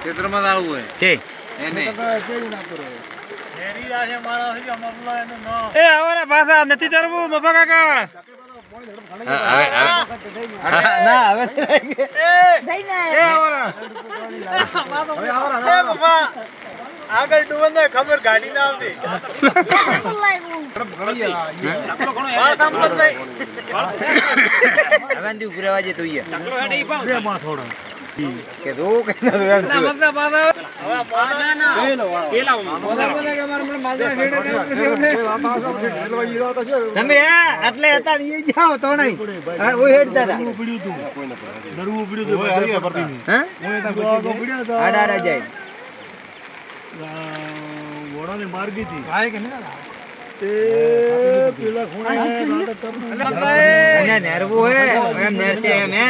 ક્ષેત્રમાં જ આવું હોય. છે. એને. એ આવરા પાછા નથી તરવું બાપા કાકા હવે હવે. ના હવે આગળ ડુવન ને ખબર ગાડી ના આવતી. હવે તું પુરાવા જે તું થોડો. કે તું કે ના તું એમ મોઢા- તમે આ આટલે હતા ને જાઓ તો નહીં. હા, હેડતા હતા. ડરવું પડ્યું હતું. હા ડરવું પડ્યું હતું. આડા આડા જાય. ઘોડાને માર દીધી તે પેલા ખૂણે નાટક નેરવું હે એમ નેર એમ હે?